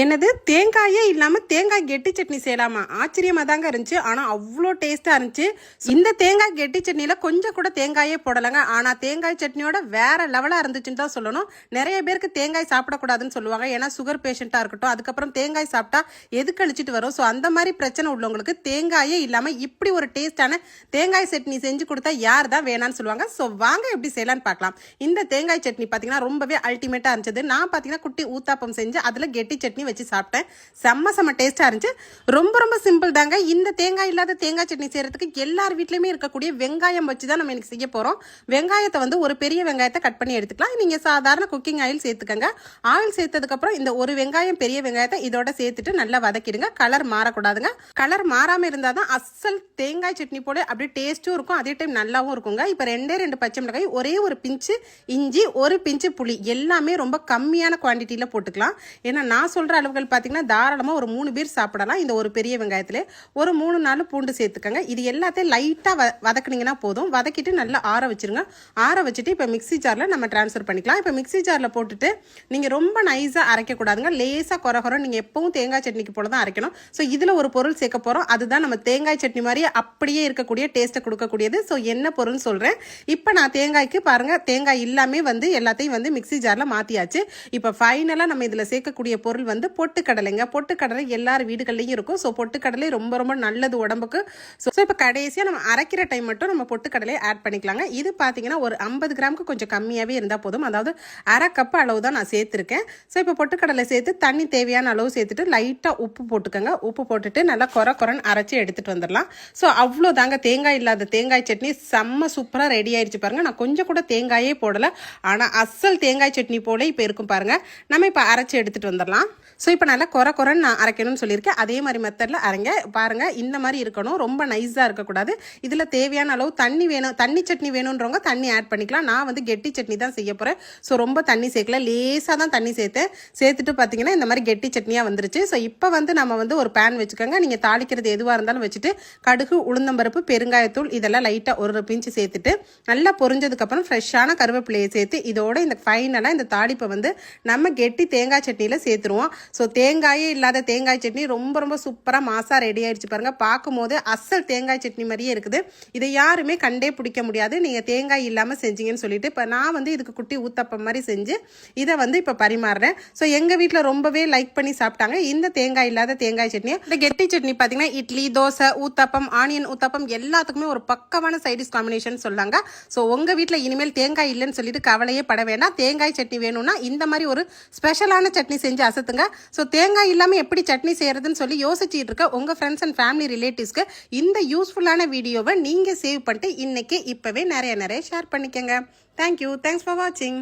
என்னது? தேங்காயே இல்லாமல் தேங்காய் கெட்டி சட்னி செய்யலாமா? ஆச்சரியமாக தாங்க இருந்துச்சு. ஆனால் அவ்வளோ டேஸ்ட்டாக இருந்துச்சு. இந்த தேங்காய் கெட்டி சட்னியில் கொஞ்சம் கூட தேங்காயே போடலைங்க. ஆனால் தேங்காய் சட்னியோட வேற லெவலாக இருந்துச்சுன்னு தான் சொல்லணும். நிறைய பேருக்கு தேங்காய் சாப்பிடக்கூடாதுன்னு சொல்லுவாங்க. ஏன்னா சுகர் பேஷண்ட்டாக இருக்கட்டும். அதுக்கப்புறம் தேங்காய் சாப்பிட்டா எது கழிச்சிட்டு வரும்? ஸோ அந்த மாதிரி பிரச்சனை உள்ளவங்களுக்கு தேங்காயே இல்லாமல் இப்படி ஒரு டேஸ்டான தேங்காய் சட்னி செஞ்சு கொடுத்தா யார் தான் வேணான்னு சொல்லுவாங்க. ஸோ வாங்க எப்படி செய்யலான்னு பார்க்கலாம். இந்த தேங்காய் சட்னி பார்த்தீங்கன்னா ரொம்பவே அல்டிமேட்டாக இருந்துச்சு. நான் பார்த்தீங்கன்னா குட்டி ஊத்தாப்பம் செஞ்சு அதில் கெட்டி சட்னி வச்சு சாப்பிட்டேன். செம்ம செம்ம டேஸ்ட்டாக இருந்துச்சு. ரொம்ப ரொம்ப சிம்பிள் தாங்க. இந்த தேங்காய் இல்லாத தேங்காய் சட்னி செய்கிறதுக்கு எல்லார் வீட்லேயுமே இருக்கக்கூடிய வெங்காயம் வச்சு தான் நம்ம எனக்கு செய்ய போகிறோம் வெங்காயத்தை வந்து ஒரு பெரிய வெங்காயத்தை கட் பண்ணி எடுத்துக்கலாம். நீங்கள் சாதாரண குக்கிங் ஆயில் சேர்த்துக்கங்க. ஆயில் சேர்த்ததுக்கப்புறம் இந்த ஒரு வெங்காயம் பெரிய வெங்காயத்தை இதோட சேர்த்துட்டு நல்லா வதக்கிடுங்க. கலர் மாறக்கூடாதுங்க. கலர் மாறாமல் இருந்தால் தான் அசல் தேங்காய் சட்னி போல அப்படியே டேஸ்ட்டும் இருக்கும். அதே டைம் நல்லாவும் இருக்குங்க. இப்போ ரெண்டே ரெண்டு பச்சை மிளகாய் ஒரே ஒரு பிஞ்சு இஞ்சி ஒரு பிஞ்சு புளி எல்லாமே ரொம்ப கம்மியான குவான்டிட்டியில் போட்டுக்கலாம். ஏன்னா நான் சொல்கிற அளவுகள் பார்த்தீங்கன்னா தாராளமாக ஒரு மூணு பேர் சாப்பிடலாம். இந்த ஒரு பெரிய வெங்காயத்தில் ஒரு மூணு நாலு பூண்டு சேர்த்துக்கோங்க. இது எல்லாத்தையும் லைட்டாக வ வதக்குனிங்கன்னா போதும். வதக்கிட்டு நல்லா ஆற வச்சிருங்க. ஆற வச்சுட்டு இப்போ மிக்ஸி ஜாரில் நம்ம ட்ரான்ஸ்ஃபர் பண்ணிக்கலாம். இப்போ மிக்ஸி ஜாரில் போட்டுட்டு நீங்கள் ரொம்ப நைஸாக அரைக்கக்கூடாதுங்க லேசாக குறை குறை நீங்கள் எப்பவும் தேங்காய் சட்னிக்கு போல தான் அரைக்கணும். ஸோ இதில் ஒரு பொருள் சேர்க்க போகிறோம் அதுதான் நம்ம தேங்காய் சட்னி மாதிரியே அப்படியே இருக்கக்கூடிய டேஸ்ட்டை கொடுக்கக்கூடியது. ஸோ என்ன பொருள்னு சொல்கிறேன் இப்போ நான் தேங்காய்க்கு பாருங்கள் தேங்காய் இல்லாமல் வந்து எல்லாத்தையும் வந்து மிக்ஸி ஜாரில் மாற்றியாச்சு இப்போ ஃபைனலாக நம்ம இதில் சேர்க்கக்கூடிய பொருள் வந்து பொட்டுக்கடலைங்க. பொட்டுக்கடலை எல்லார் வீடுகள்லையும் இருக்கும். ஸோ பொட்டுக்கடலை ரொம்ப ரொம்ப நல்லது உடம்புக்கு. ஸோ இப்போ கடைசியாக நம்ம அரைக்கிற டைம் மட்டும் நம்ம பொட்டுக்கடலை ஆட் பண்ணிக்கலாங்க. இது பார்த்தீங்கன்னா ஒரு ஐம்பது கிராமுக்கு கொஞ்சம் கம்மியாகவே இருந்தால் போதும். அதாவது அரை கப் அளவு தான் நான் சேர்த்துருக்கேன். ஸோ இப்போ பொட்டுக்கடலை சேர்த்து தண்ணி தேவையான அளவு சேர்த்துட்டு லைட்டாக உப்பு போட்டுக்கோங்க. உப்பு போட்டுட்டு நல்லா குறை குறைன்னு அரைச்சி எடுத்துகிட்டு வந்துடலாம். ஸோ அவ்வளோ தாங்க தேங்காய் இல்லாத தேங்காய் சட்னி செம்ம சூப்பராக ரெடி ஆயிடுச்சு பாருங்க. நான் கொஞ்சம் கூட தேங்காயே போடலை. ஆனால் அசல் தேங்காய் சட்னி போல இப்போ இருக்கும் பாருங்க. நம்ம இப்போ அரைச்சி எடுத்துகிட்டு வந்துடலாம். ஸோ இப்போ நல்லா குறை குறைன்னு நான் அரைக்கணும்னு சொல்லியிருக்கேன். அதே மாதிரி மெத்தடில் அரைங்க. பாருங்கள் இந்த மாதிரி இருக்கணும். ரொம்ப நைஸாக இருக்கக்கூடாது. இதில் தேவையான அளவு தண்ணி வேணும் தண்ணி சட்னி வேணுன்றவங்க தண்ணி ஆட் பண்ணிக்கலாம். நான் வந்து கெட்டி சட்னி தான் செய்ய போகிறேன் ஸோ ரொம்ப தண்ணி சேர்க்கல. லேசாக தான் தண்ணி சேர்த்தேன். சேர்த்துட்டு பார்த்தீங்கன்னா இந்த மாதிரி கெட்டி சட்னியாக வந்துருச்சு. ஸோ இப்போ வந்து நம்ம வந்து ஒரு பேன் வச்சுக்கோங்க. நீங்கள் தாளிக்கிறது எதுவாக இருந்தாலும் வச்சுட்டு கடுகு உளுந்தம்பருப்பு பெருங்காயத்தூள் இதெல்லாம் லைட்டாக ஒரு பிஞ்சு சேர்த்துட்டு நல்லா பொரிஞ்சதுக்கப்புறம் ஃப்ரெஷ்ஷான கருவேப்பிலையை சேர்த்து இதோட இந்த ஃபைனலாக இந்த தாளிப்பை வந்து நம்ம கெட்டி தேங்காய் சட்னியில் சேர்த்துருவோம். ஸோ தேங்காயே இல்லாத தேங்காய் சட்னி ரொம்ப ரொம்ப சூப்பராக மாசாக ரெடி ஆயிடுச்சு பாருங்கள் பார்க்கும்போது அசல் தேங்காய் சட்னி மாதிரியே இருக்குது. இதை யாருமே கண்டே பிடிக்க முடியாது. நீங்கள் தேங்காய் இல்லாமல் செஞ்சீங்கன்னு சொல்லிட்டு இப்போ நான் வந்து இதுக்கு குட்டி ஊத்தப்பம் மாதிரி செஞ்சு இதை வந்து இப்போ பரிமாறுறேன். ஸோ எங்கள் வீட்டில் ரொம்பவே லைக் பண்ணி சாப்பிட்டாங்க. இந்த தேங்காய் இல்லாத தேங்காய் சட்னி இந்த கெட்டி சட்னி பார்த்தீங்கன்னா இட்லி தோசை ஊத்தப்பம் ஆனியன் ஊத்தப்பம் எல்லாத்துக்குமே ஒரு பக்கமான சைடிஷ் காம்பினேஷன் சொல்லாங்க. ஸோ உங்கள் வீட்டில் இனிமேல் தேங்காய் இல்லைன்னு சொல்லிட்டு கவலையே பட வேண்டாம். தேங்காய் சட்னி வேணும்னா இந்த மாதிரி ஒரு ஸ்பெஷலான சட்னி செஞ்சு அசத்துங்க. ஸோ தேங்காய் இல்லாமல் எப்படி சட்னி செய்கிறதுன்னு சொல்லி யோசிச்சுட்டு இருக்க உங்கள் ஃப்ரெண்ட்ஸ் அண்ட் ஃபேமிலி ரிலேட்டிவ்ஸ்க்கு இந்த யூஸ்ஃபுல்லான வீடியோவை நீங்கள் சேவ் பண்ணிட்டு இன்றைக்கி இப்போவே நிறைய நிறைய ஷேர் பண்ணிக்கோங்க. தேங்க்யூ தேங்க்ஸ் ஃபார் வாட்சிங்